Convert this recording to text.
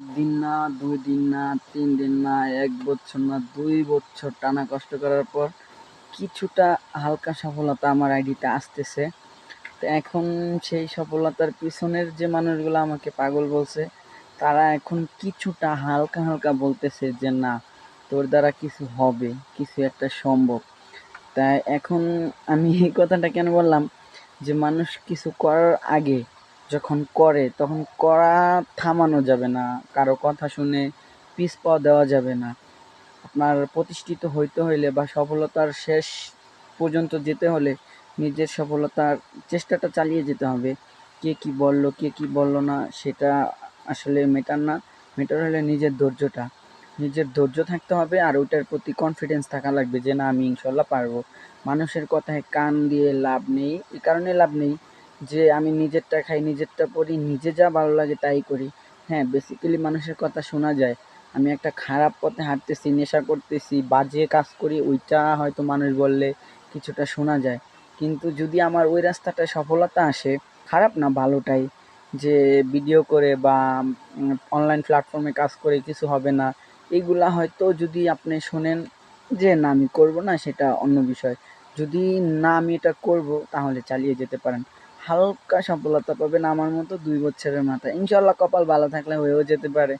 দিন না, দুই দিন না, তিন দিন না, এক বছর না, দুই বছর টানা কষ্ট করার পর কিছুটা হালকা সফলতা আমার আইডিতে আসতেছে। তো এখন সেই সফলতার পিছনের যে মানুষগুলো আমাকে পাগল বলছে, তারা এখন কিছুটা হালকা হালকা বলতেছে যে, না, তোর দ্বারা কিছু হবে, কিছু একটা সম্ভব। তাই এখন আমি এই কথাটা কেন বললাম যে, মানুষ কিছু করার আগে যখন করে, তখন করা থামানো যাবে না। কারও কথা শুনে পিছ পা দেওয়া যাবে না। আপনার প্রতিষ্ঠিত হইতে হইলে বা সফলতার শেষ পর্যন্ত যেতে হলে নিজের সফলতার চেষ্টাটা চালিয়ে যেতে হবে। কে কী বলল, কে কী বলল না, সেটা আসলে মেটার না। মেটার হলে নিজের ধৈর্যটা। নিজের ধৈর্য থাকতে হবে আর ওইটার প্রতি কনফিডেন্স থাকা লাগবে যে না, আমি ইনশাল্লাহ পারব। মানুষের কথায় কান দিয়ে লাভ নেই। এই কারণে লাভ নেই। যে আমি নিজেরটা খাই, নিজেরটা পড়ি, নিজে যা ভালো লাগে তাই করি। হ্যাঁ বেসিক্যালি মানুষের কথা শোনা যায়। আমি একটা খারাপ পথে হাঁটতেছি, নেশা করতেছি, বাজে কাজ করি, ওইটা হয়তো মানুষ বললে কিছুটা শোনা যায়। কিন্তু যদি আমার ওই রাস্তাটায় সফলতা আসে, খারাপ না, ভালোটাই। যে ভিডিও করে বা অনলাইন প্ল্যাটফর্মে কাজ করে কিছু হবে না। এইগুলা হয়তো যদি আপনি শোনেন যে, না, আমি করব না, সেটা অন্য বিষয়। যদি না, আমি এটা করব, তাহলে চালিয়ে যেতে পারেন। হালকা সফলতা পাবেন আমার মতো দুই বছরের মাথায়। ইনশাল্লাহ কপাল ভালো থাকলে হয়েও যেতে পারে।